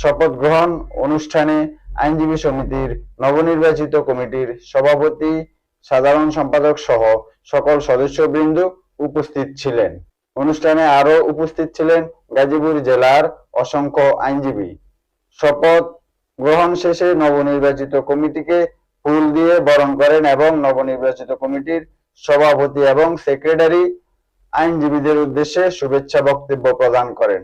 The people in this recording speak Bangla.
শপথ গ্রহণ অনুষ্ঠানে আইনজীবী সমিতির নবনির্বাচিত কমিটির সভাপতি, সাধারণ সম্পাদক সহ সকল সদস্যবৃন্দ উপস্থিত ছিলেন। অনুষ্ঠানে আরও উপস্থিত ছিলেন গাজীপুর জেলার অসংখ্য আইনজীবী। শপথ গ্রহণ শেষে নবনির্বাচিত কমিটিকে ফুল দিয়ে বরণ করেন এবং নবনির্বাচিত কমিটির সভাপতি এবং সেক্রেটারি আইনজীবীদের উদ্দেশ্যে শুভেচ্ছা বক্তব্য প্রদান করেন।